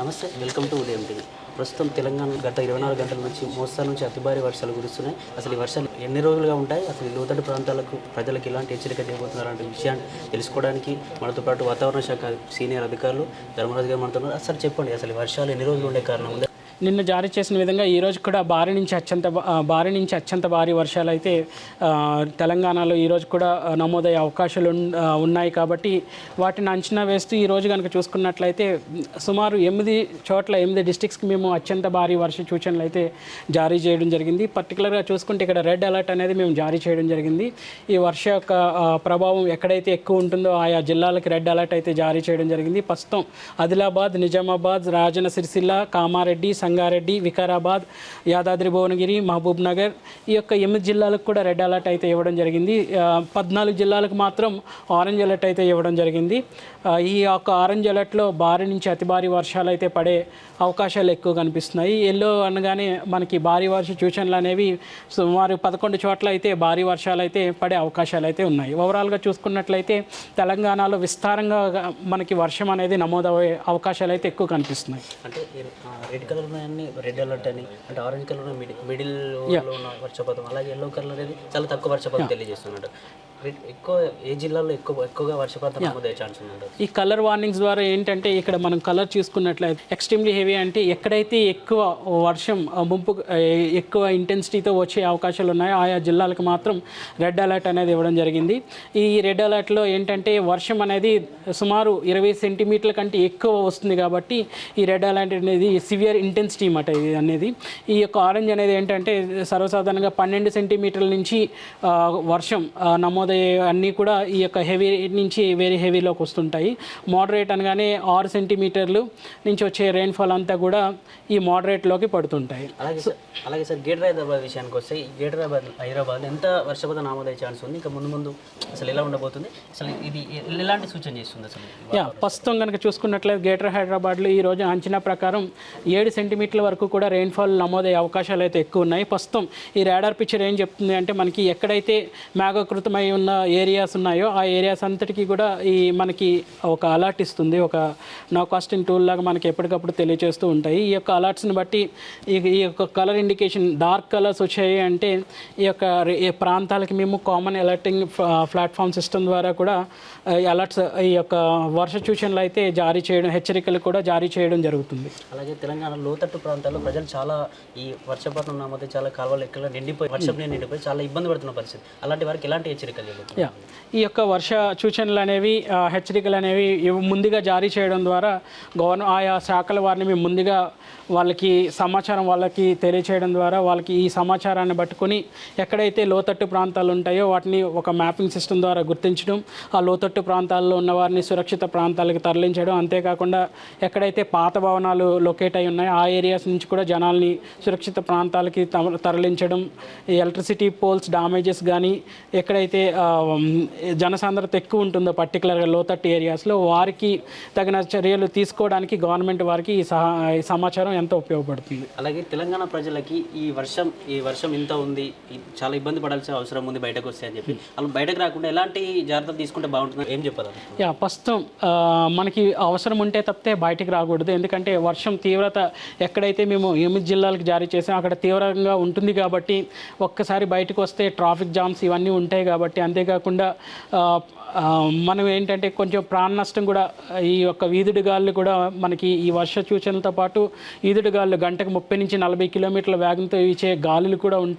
నమస్తే welcome to ఉదయం TV. ప్రస్తుతం తెలంగాణ గత ఇరవై నాలుగు గంటల నుంచి మోస్తరు నుంచి అతి భారీ వర్షాలు కురుస్తున్నాయి. అసలు ఈ వర్షాలు ఎన్ని రోజులుగా ఉంటాయి? అసలు ఈ లోతట్టు ప్రాంతాలకు ప్రజలకు ఎలాంటి హెచ్చరిక చేయబోతున్నారు అంటే విషయాన్ని తెలుసుకోవడానికి మనతో పాటు వాతావరణ శాఖ సీనియర్ అధికారులు ధర్మరాజు గారు మనతో అసలు చెప్పండి అసలు వర్షాలు ఎన్ని రోజులు ఉండే కారణం? ఉందా నిన్న జారీ చేసిన విధంగా ఈరోజు కూడా భారీ నుంచి అత్యంత భారీ నుంచి అత్యంత భారీ వర్షాలు అయితే తెలంగాణలో ఈరోజు కూడా నమోదయ్యే అవకాశాలు ఉన్నాయి కాబట్టి వాటిని అంచనా వేస్తూ ఈ రోజు కనుక చూసుకున్నట్లయితే సుమారు ఎనిమిది చోట్ల ఎనిమిది డిస్టిక్స్కి మేము అత్యంత భారీ వర్ష సూచనలు అయితే జారీ చేయడం జరిగింది. పర్టికులర్గా చూసుకుంటే ఇక్కడ రెడ్ అలర్ట్ అనేది మేము జారీ చేయడం జరిగింది. ఈ వర్ష యొక్క ప్రభావం ఎక్కడైతే ఎక్కువ ఉంటుందో ఆయా జిల్లాలకు రెడ్ అలర్ట్ అయితే జారీ చేయడం జరిగింది. ప్రస్తుతం ఆదిలాబాద్ నిజామాబాద్ రాజన్న సిరిసిల్ల కామారెడ్డి సంగారెడ్డి వికారాబాద్ యాదాద్రి భువనగిరి మహబూబ్ నగర్ ఈ యొక్క ఎనిమిది జిల్లాలకు కూడా రెడ్ అలర్ట్ అయితే ఇవ్వడం జరిగింది. పద్నాలుగు జిల్లాలకు మాత్రం ఆరెంజ్ అలర్ట్ అయితే ఇవ్వడం జరిగింది. ఈ యొక్క ఆరెంజ్ అలర్ట్లో భారీ నుంచి అతి భారీ వర్షాలు అయితే పడే అవకాశాలు ఎక్కువ కనిపిస్తున్నాయి. ఎల్లో అనగానే మనకి భారీ వర్ష సూచనలు అనేవి సుమారు పదకొండు చోట్ల అయితే భారీ వర్షాలు అయితే పడే అవకాశాలు అయితే ఉన్నాయి. ఓవరాల్గా చూసుకున్నట్లయితే తెలంగాణలో విస్తారంగా మనకి వర్షం అనేది నమోదయ్యే అవకాశాలు అయితే ఎక్కువ కనిపిస్తున్నాయి. అంటే రెడ్ కలర్ ఉన్నాయని రెడ్ అలర్ట్ అని అంటే ఆరెంజ్ కలర్ మిడిల్ వర్షపాతం అలాగే ఎల్లో కలర్ అనేది చాలా తక్కువ వర్షపాతం తెలియజేస్తున్నాడు రెడ్ ఎక్కువ ఏ జిల్లాలో ఎక్కువ ఎక్కువగా వర్షపాతం నమోదయ్యే ఛాన్స్ ఈ కలర్ వార్నింగ్స్ ద్వారా ఏంటంటే ఇక్కడ మనం కలర్ చూసుకున్నట్లయితే ఎక్స్ట్రీమ్లీ హెవీ అంటే ఎక్కడైతే ఎక్కువ వర్షం ముంపు ఎక్కువ ఇంటెన్సిటీతో వచ్చే అవకాశాలు ఉన్నాయో ఆయా జిల్లాలకు మాత్రం రెడ్ అలర్ట్ అనేది ఇవ్వడం జరిగింది. ఈ రెడ్ అలర్ట్లో ఏంటంటే వర్షం అనేది సుమారు ఇరవై సెంటీమీటర్ల కంటే ఎక్కువ వస్తుంది కాబట్టి ఈ రెడ్ అలర్ట్ అనేది సివియర్ ఇంటెన్సిటీ అన్నమాట ఇది అనేది. ఈ యొక్క ఆరెంజ్ అనేది ఏంటంటే సర్వసాధారణంగా పన్నెండు సెంటీమీటర్ల నుంచి వర్షం ఆ, అన్నీ కూడా ఈ యొక్క హెవీ నుంచి వెరీ హెవీలోకి వస్తుంటాయి. మోడరేట్ అనగానే ఆరు సెంటీమీటర్లు నుంచి వచ్చే రెయిన్ఫాల్ అంతా కూడా ఈ మోడరేట్లోకి పడుతుంటాయి. అలాగే సార్ అలాగే సార్ గేటర్ హైదరాబాద్ విషయానికి వస్తే ఈ గేటర్ హైదరాబాద్ హైదరాబాద్ ఎంత వర్షపాతం నమోదయ్యే ఛాన్స్ ఉంది? ఇంకా ముందు ముందు అసలు ఎలా ఉండబోతుంది? అసలు ఇది ఎలాంటి సూచన చేస్తుంది అసలు యా ప్రస్తుతం కనుక చూసుకున్నట్లయితే గ్రేటర్ హైదరాబాద్లో ఈ రోజు అంచనా ప్రకారం ఏడు సెంటీమీటర్ల వరకు కూడా రెయిన్ఫాల్ నమోదయ్యే అవకాశాలు అయితే ఎక్కువ ఉన్నాయి. ప్రస్తుతం ఈ రాడార్ పిక్చర్ ఏం చెప్తుంది అంటే మనకి ఎక్కడైతే మేఘకృతమై ఉన్న ఏరియాస్ ఉన్నాయో ఆ ఏరియాస్ అంతటికీ కూడా ఈ మనకి ఒక అలర్ట్ ఇస్తుంది. ఒక నో కాస్టింగ్ టూల్ లాగా మనకి ఎప్పటికప్పుడు తెలియజేస్తూ ఉంటాయి. ఈ యొక్క అలర్ట్స్ని బట్టి ఈ ఈ యొక్క కలర్ ఇండికేషన్ డార్క్ కలర్స్ వచ్చాయి అంటే ఈ యొక్క ఈ ప్రాంతాలకి మేము కామన్ అలర్టింగ్ ప్లాట్ఫామ్ సిస్టమ్ ద్వారా కూడా అలర్ట్స్ ఈ యొక్క వర్ష సూచనలు అయితే జారీ చేయడం హెచ్చరికలు కూడా జారీ చేయడం జరుగుతుంది. అలాగే తెలంగాణ లోతట్టు ప్రాంతాల్లో ప్రజలు చాలా ఈ వర్షపాతం నామతే చాలా కాలువలు ఎక్కడ నిండిపోయి వర్షం నిండిపోయి చాలా ఇబ్బంది పడుతున్న పరిస్థితి. అలాంటి వారికి ఎలాంటి హెచ్చరికలు? యా ఈ యొక్క వర్ష సూచనలు అనేవి హెచ్చరికలు అనేవి ముందుగా జారీ చేయడం ద్వారా గవర్న ఆయా శాఖల వారిని మేము ముందుగా వాళ్ళకి సమాచారం వాళ్ళకి తెలియచేయడం ద్వారా వాళ్ళకి ఈ సమాచారాన్ని పట్టుకొని ఎక్కడైతే లోతట్టు ప్రాంతాలు ఉంటాయో వాటిని ఒక మ్యాపింగ్ సిస్టమ్ ద్వారా గుర్తించడం ఆ లోతట్టు ప్రాంతాల్లో ఉన్న వారిని సురక్షిత ప్రాంతాలకు తరలించడం అంతేకాకుండా ఎక్కడైతే పాత భవనాలు లొకేట్ అయి ఉన్నాయో ఆ ఏరియాస్ నుంచి కూడా జనాల్ని సురక్షిత ప్రాంతాలకి తరలించడం ఎలక్ట్రిసిటీ పోల్స్ డామేజెస్ కానీ ఎక్కడైతే జనసాంద్రత ఎక్కువ ఉంటుందో పర్టికులర్గా లోతట్టు ఏరియాస్లో వారికి తగిన చర్యలు తీసుకోవడానికి గవర్నమెంట్ వారికి ఈ సహా సమాచారం ఎంతో ఉపయోగపడుతుంది. అలాగే తెలంగాణ ప్రజలకి ఈ వర్షం ఈ వర్షం ఇంత ఉంది చాలా ఇబ్బంది పడాల్సిన అవసరం ఉంది బయటకు వస్తే అని చెప్పి. వాళ్ళు బయటకు రాకుండా ఎలాంటి జాగ్రత్తలు తీసుకుంటే బాగుంటుంది? ఏం చెప్పాలి యా ప్రస్తుతం మనకి అవసరం ఉంటే తప్పితే బయటికి రాకూడదు. ఎందుకంటే వర్షం తీవ్రత ఎక్కడైతే మేము ఎనిమిది జిల్లాలకు జారీ చేసాం అక్కడ తీవ్రంగా ఉంటుంది కాబట్టి ఒక్కసారి బయటకు వస్తే ట్రాఫిక్ జామ్స్ ఇవన్నీ ఉంటాయి కాబట్టి అంతేకాకుండా మనం ఏంటంటే కొంచెం ప్రాణ నష్టం కూడా ఈ యొక్క వీధుడి గాళ్ళు కూడా మనకి ఈ వర్ష సూచనలతో పాటు ఈదుడు గాళ్ళు గంటకు ముప్పై నుంచి నలభై కిలోమీటర్ల వేగంతో వీచే గాలులు కూడా ఉంటాయి.